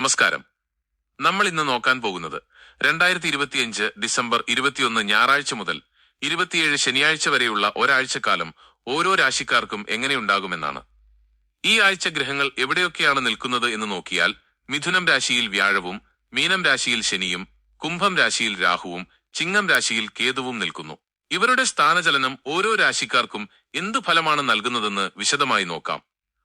നമസ്കാരം. നമ്മൾ ഇന്ന് നോക്കാൻ പോകുന്നത് രണ്ടായിരത്തി ഇരുപത്തിയഞ്ച് ഡിസംബർ ഇരുപത്തിയൊന്ന് ഞായറാഴ്ച മുതൽ ഇരുപത്തിയേഴ് ശനിയാഴ്ച വരെയുള്ള ഒരാഴ്ചക്കാലം ഓരോ രാശിക്കാർക്കും എങ്ങനെയുണ്ടാകുമെന്നാണ്. ഈ ആഴ്ച ഗ്രഹങ്ങൾ എവിടെയൊക്കെയാണ് നിൽക്കുന്നത് എന്ന് നോക്കിയാൽ മിഥുനം രാശിയിൽ വ്യാഴവും മീനം രാശിയിൽ ശനിയും കുംഭം രാശിയിൽ രാഹുവും ചിങ്ങം രാശിയിൽ കേതുവും നിൽക്കുന്നു. ഇവരുടെ സ്ഥാനചലനം ഓരോ രാശിക്കാർക്കും എന്തു ഫലമാണ് നൽകുന്നതെന്ന് വിശദമായി നോക്കാം.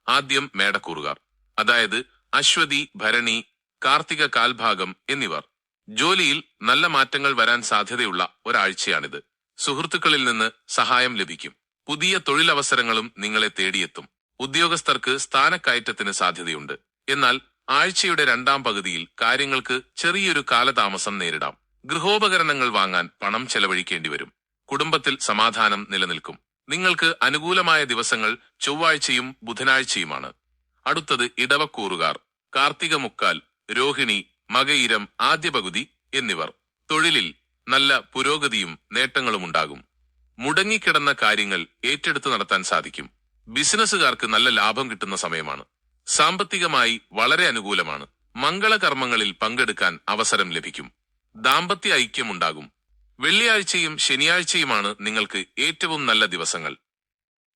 ആദ്യം മേടക്കൂറുകാർ. അതായത് അശ്വതി ഭരണി കാർത്തിക കാൽഭാഗം എന്നിവർ. ജോലിയിൽ നല്ല മാറ്റങ്ങൾ വരാൻ സാധ്യതയുള്ള ഒരാഴ്ചയാണിത്. സുഹൃത്തുക്കളിൽ നിന്ന് സഹായം ലഭിക്കും. പുതിയ തൊഴിലവസരങ്ങളും നിങ്ങളെ തേടിയെത്തും. ഉദ്യോഗസ്ഥർക്ക് സ്ഥാനക്കയറ്റത്തിന് സാധ്യതയുണ്ട്. എന്നാൽ ആഴ്ചയുടെ രണ്ടാം പകുതിയിൽ കാര്യങ്ങൾക്ക് ചെറിയൊരു കാലതാമസം നേരിടാം. ഗൃഹോപകരണങ്ങൾ വാങ്ങാൻ പണം ചെലവഴിക്കേണ്ടി വരും. കുടുംബത്തിൽ സമാധാനം നിലനിൽക്കും. നിങ്ങൾക്ക് അനുകൂലമായ ദിവസങ്ങൾ ചൊവ്വാഴ്ചയും ബുധനാഴ്ചയുമാണ്. അടുത്തത് ഇടവക്കൂറുകാർ. കാർത്തിക മുക്കാൽ രോഹിണി മകയിരം ആദ്യ പകുതി എന്നിവർ. തൊഴിലിൽ നല്ല പുരോഗതിയും നേട്ടങ്ങളും ഉണ്ടാകും. മുടങ്ങിക്കിടന്ന കാര്യങ്ങൾ ഏറ്റെടുത്ത് നടത്താൻ സാധിക്കും. ബിസിനസ്സുകാർക്ക് നല്ല ലാഭം കിട്ടുന്ന സമയമാണ്. സാമ്പത്തികമായി വളരെ അനുകൂലമാണ്. മംഗളകർമ്മങ്ങളിൽ പങ്കെടുക്കാൻ അവസരം ലഭിക്കും. ദാമ്പത്യ ഐക്യമുണ്ടാകും. വെള്ളിയാഴ്ചയും ശനിയാഴ്ചയുമാണ് നിങ്ങൾക്ക് ഏറ്റവും നല്ല ദിവസങ്ങൾ.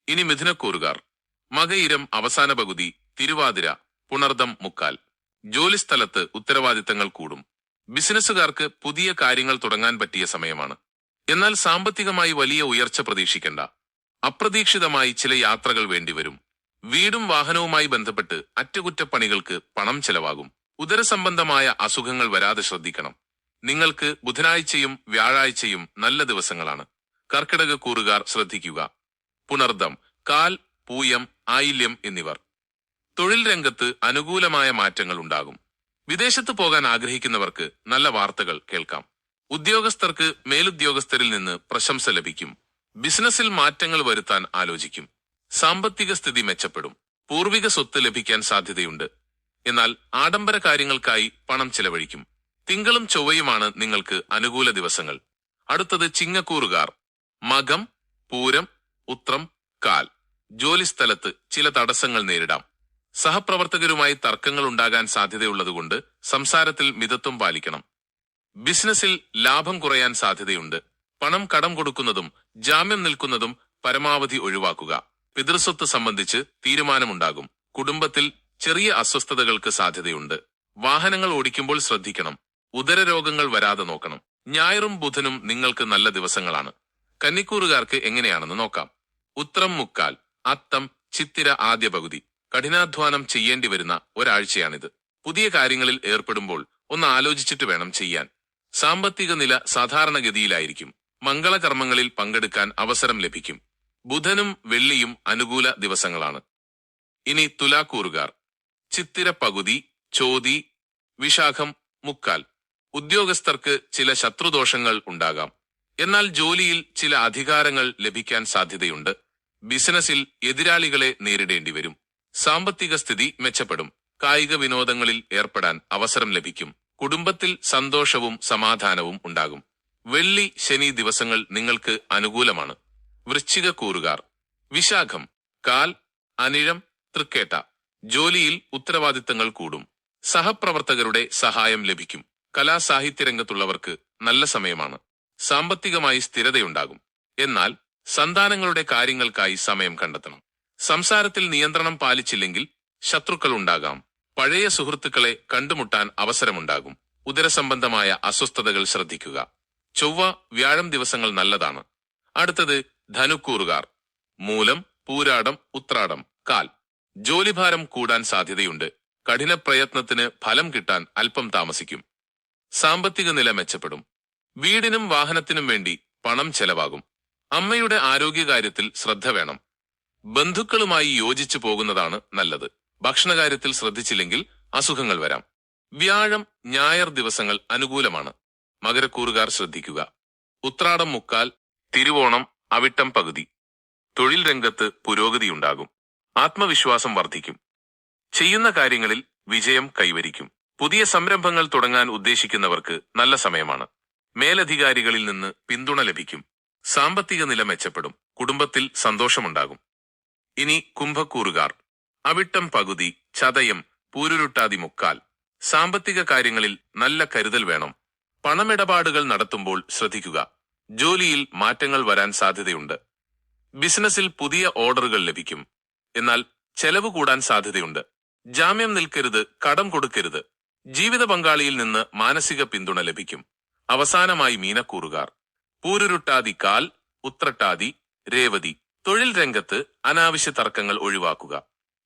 ഇനി മിഥുനക്കൂറുകാർ. മകയിരം അവസാന പകുതി തിരുവാതിര പുണർദം മുക്കാൽ. ജോലിസ്ഥലത്ത് ഉത്തരവാദിത്തങ്ങൾ കൂടും. ബിസിനസ്സുകാർക്ക് പുതിയ കാര്യങ്ങൾ തുടങ്ങാൻ പറ്റിയ സമയമാണ്. എന്നാൽ സാമ്പത്തികമായി വലിയ ഉയർച്ച പ്രതീക്ഷിക്കണ്ട. അപ്രതീക്ഷിതമായി ചില യാത്രകൾ വേണ്ടിവരും. വീടും വാഹനവുമായി ബന്ധപ്പെട്ട് അറ്റകുറ്റപ്പണികൾക്ക് പണം ചെലവാകും. ഉദരസംബന്ധമായ അസുഖങ്ങൾ വരാതെ ശ്രദ്ധിക്കണം. നിങ്ങൾക്ക് ബുധനാഴ്ചയും വ്യാഴാഴ്ചയും നല്ല ദിവസങ്ങളാണ്. കർക്കിടക കൂറുകാർ ശ്രദ്ധിക്കുക. പുണർദം കാൽ പൂയം ആയില്യം എന്നിവർ. തൊഴിൽ രംഗത്ത് അനുകൂലമായ മാറ്റങ്ങൾ ഉണ്ടാകും. വിദേശത്ത് പോകാൻ ആഗ്രഹിക്കുന്നവർക്ക് നല്ല വാർത്തകൾ കേൾക്കാം. ഉദ്യോഗസ്ഥർക്ക് മേലുദ്യോഗസ്ഥരിൽ നിന്ന് പ്രശംസ ലഭിക്കും. ബിസിനസ്സിൽ മാറ്റങ്ങൾ വരുത്താൻ ആലോചിക്കും. സാമ്പത്തിക സ്ഥിതി മെച്ചപ്പെടും. പൂർവിക സ്വത്ത് ലഭിക്കാൻ സാധ്യതയുണ്ട്. എന്നാൽ ആഡംബര കാര്യങ്ങൾക്കായി പണം ചെലവഴിക്കും. തിങ്കളും ചൊവ്വയുമാണ് നിങ്ങൾക്ക് അനുകൂല ദിവസങ്ങൾ. അടുത്തത് ചിങ്ങക്കൂറുകാർ. മകം പൂരം ഉത്രം കാൽ. ജോലിസ്ഥലത്ത് ചില തടസ്സങ്ങൾ നേരിടാം. സഹപ്രവർത്തകരുമായി തർക്കങ്ങൾ ഉണ്ടാകാൻ സാധ്യതയുള്ളതുകൊണ്ട് സംസാരത്തിൽ മിതത്വം പാലിക്കണം. ബിസിനസ്സിൽ ലാഭം കുറയാൻ സാധ്യതയുണ്ട്. പണം കടം കൊടുക്കുന്നതും ജാമ്യം നിൽക്കുന്നതും പരമാവധി ഒഴിവാക്കുക. പിതൃസ്വത്ത് സംബന്ധിച്ച് തീരുമാനമുണ്ടാകും. കുടുംബത്തിൽ ചെറിയ അസ്വസ്ഥതകൾക്ക് സാധ്യതയുണ്ട്. വാഹനങ്ങൾ ഓടിക്കുമ്പോൾ ശ്രദ്ധിക്കണം. ഉദരരോഗങ്ങൾ വരാതെ നോക്കണം. ഞായറും ബുധനും നിങ്ങൾക്ക് നല്ല ദിവസങ്ങളാണ്. കന്നിക്കൂറുകാർക്ക് എങ്ങനെയാണെന്ന് നോക്കാം. ഉത്രം മുക്കാൽ അത്തം ചിത്തിര ആദ്യ പകുതി. കഠിനാധ്വാനം ചെയ്യേണ്ടി വരുന്ന ഒരാഴ്ചയാണിത്. പുതിയ കാര്യങ്ങളിൽ ഏർപ്പെടുമ്പോൾ ഒന്ന് ആലോചിച്ചിട്ട് വേണം ചെയ്യാൻ. സാമ്പത്തിക നില സാധാരണഗതിയിലായിരിക്കും. മംഗളകർമ്മങ്ങളിൽ പങ്കെടുക്കാൻ അവസരം ലഭിക്കും. ബുധനും വെള്ളിയും അനുകൂല ദിവസങ്ങളാണ്. ഇനി തുലാക്കൂറുകാർ. ചിത്തിര പകുതി ചോതി വിശാഖം മുക്കാൽ. ഉദ്യോഗസ്ഥർക്ക് ചില ശത്രുദോഷങ്ങൾ ഉണ്ടാകാം. എന്നാൽ ജോലിയിൽ ചില അധികാരങ്ങൾ ലഭിക്കാൻ സാധ്യതയുണ്ട്. ബിസിനസിൽ എതിരാളികളെ നേരിടേണ്ടി വരും സാമ്പത്തിക സ്ഥിതി മെച്ചപ്പെടും. കായിക വിനോദങ്ങളിൽ ഏർപ്പെടാൻ അവസരം ലഭിക്കും. കുടുംബത്തിൽ സന്തോഷവും സമാധാനവും ഉണ്ടാകും. വെള്ളി ശനി ദിവസങ്ങൾ നിങ്ങൾക്ക് അനുകൂലമാണ്. വൃശ്ചിക കൂറുകാർ. വിശാഖം. കാൽ അനിഴം തൃക്കേട്ട. ജോലിയിൽ ഉത്തരവാദിത്തങ്ങൾ കൂടും. സഹപ്രവർത്തകരുടെ സഹായം ലഭിക്കും. കലാസാഹിത്യ രംഗത്തുള്ളവർക്ക് നല്ല സമയമാണ്. സാമ്പത്തികമായി സ്ഥിരതയുണ്ടാകും. എന്നാൽ സന്താനങ്ങളുടെ കാര്യങ്ങൾക്കായി സമയം കണ്ടെത്തണം. സംസാരത്തിൽ നിയന്ത്രണം പാലിച്ചില്ലെങ്കിൽ ശത്രുക്കൾ ഉണ്ടാകാം പഴയ സുഹൃത്തുക്കളെ കണ്ടുമുട്ടാൻ അവസരമുണ്ടാകും. ഉദരസംബന്ധമായ അസ്വസ്ഥതകൾ ശ്രദ്ധിക്കുക. ചൊവ്വ വ്യാഴം ദിവസങ്ങൾ നല്ലതാണ്. അടുത്തത് ധനുക്കൂറുകാർ. മൂലം പൂരാടം ഉത്രാടം കാൽ. ജോലിഭാരം കൂടാൻ സാധ്യതയുണ്ട്. കഠിന പ്രയത്നത്തിന് ഫലം കിട്ടാൻ അല്പം താമസിക്കും. സാമ്പത്തിക നില മെച്ചപ്പെടും. വീടിനും വാഹനത്തിനും വേണ്ടി പണം ചെലവാകും. അമ്മയുടെ ആരോഗ്യകാര്യത്തിൽ ശ്രദ്ധ വേണം. ബന്ധുക്കളുമായി യോജിച്ചു പോകുന്നതാണ് നല്ലത്. ഭക്ഷണകാര്യത്തിൽ ശ്രദ്ധിച്ചില്ലെങ്കിൽ അസുഖങ്ങൾ വരാം. വ്യാഴം ഞായർ ദിവസങ്ങൾ അനുകൂലമാണ്. മകരക്കൂറുകാർ ശ്രദ്ധിക്കുക. ഉത്രാടം മുക്കാൽ തിരുവോണം അവിട്ടം പകുതി. തൊഴിൽ രംഗത്ത് പുരോഗതിയുണ്ടാകും. ആത്മവിശ്വാസം വർദ്ധിക്കും. ചെയ്യുന്ന കാര്യങ്ങളിൽ വിജയം കൈവരിക്കും. പുതിയ സംരംഭങ്ങൾ തുടങ്ങാൻ ഉദ്ദേശിക്കുന്നവർക്ക് നല്ല സമയമാണ്. മേലധികാരികളിൽ നിന്ന് പിന്തുണ ലഭിക്കും. സാമ്പത്തിക നില മെച്ചപ്പെടും. കുടുംബത്തിൽ സന്തോഷമുണ്ടാകും. ഇനി കുംഭക്കൂറുകാർ. അവിട്ടം പകുതി ചതയം പൂരുരുട്ടാതി മുക്കാൽ. സാമ്പത്തിക കാര്യങ്ങളിൽ നല്ല കരുതൽ വേണം. പണമിടപാടുകൾ നടത്തുമ്പോൾ ശ്രദ്ധിക്കുക. ജോലിയിൽ മാറ്റങ്ങൾ വരാൻ സാധ്യതയുണ്ട്. ബിസിനസ്സിൽ പുതിയ ഓർഡറുകൾ ലഭിക്കും. എന്നാൽ ചെലവ് കൂടാൻ സാധ്യതയുണ്ട്. ജാമ്യം നിൽക്കരുത് കടം കൊടുക്കരുത്. ജീവിത പങ്കാളിയിൽ നിന്ന് മാനസിക പിന്തുണ ലഭിക്കും. അവസാനമായി മീനക്കൂറുകാർ. പൂരുരുട്ടാതി കാൽ ഉത്രട്ടാതി രേവതി. തൊഴിൽ രംഗത്ത് അനാവശ്യ തർക്കങ്ങൾ ഒഴിവാക്കുക.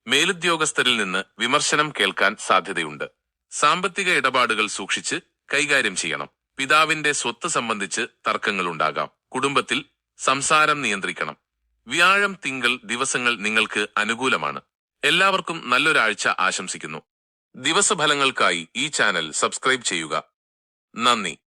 മേലുദ്യോഗസ്ഥരിൽ നിന്ന് വിമർശനം കേൾക്കാൻ സാധ്യതയുണ്ട്. സാമ്പത്തിക ഇടപാടുകൾ സൂക്ഷിച്ച് കൈകാര്യം ചെയ്യണം. പിതാവിന്റെ സ്വത്ത് സംബന്ധിച്ച് തർക്കങ്ങളുണ്ടാകാം കുടുംബത്തിൽ സംസാരം നിയന്ത്രിക്കണം. വ്യാഴം തിങ്കൾ ദിവസങ്ങൾ നിങ്ങൾക്ക് അനുകൂലമാണ്. എല്ലാവർക്കും നല്ലൊരാഴ്ച ആശംസിക്കുന്നു. ദിവസഫലങ്ങൾക്കായി ഈ ചാനൽ സബ്സ്ക്രൈബ് ചെയ്യുക. നന്ദി.